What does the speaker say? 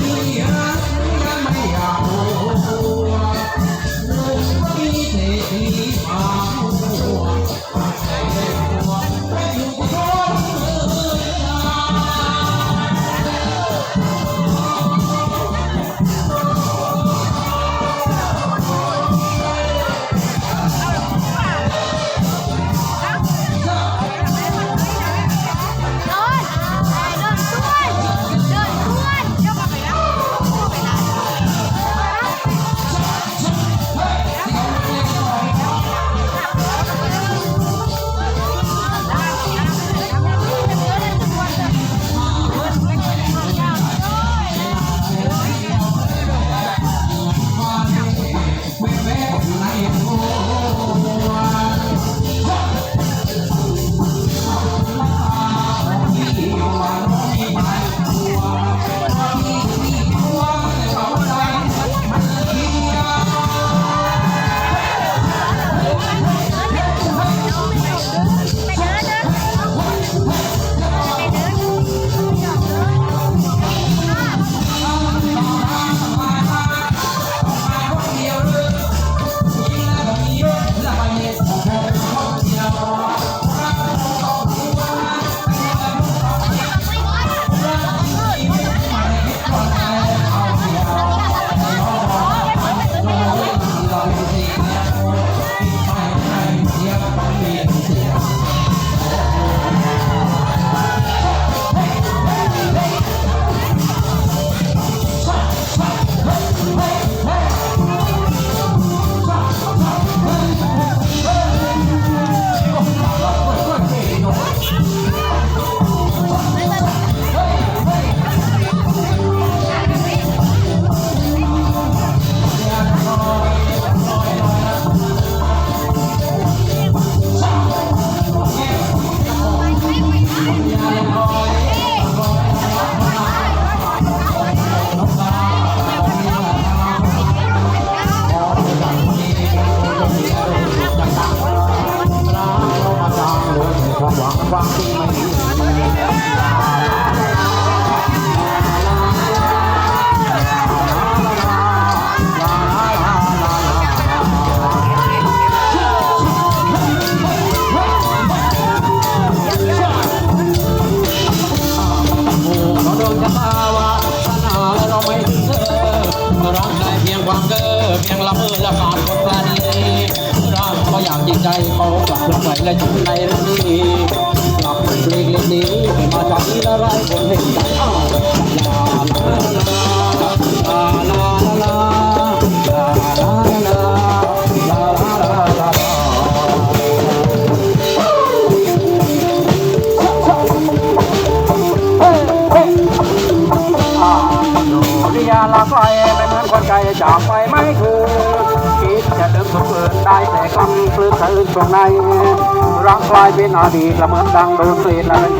ไม่อยากไม่อยาก ยงละเมอละขาดคนปราณีรักเขาอยากจริงใจเขากลับลงไปและจุดในรุ่นนี้ ปริยาลาไฟไม่เหมือนคนไกลจากไปไม่คืนคิดจะดึงสุขอื่นได้แต่กำคลื่นคลื่นตรงในรักกลายเป็นอดีตละเหมือนดังโดนตีนละเป็น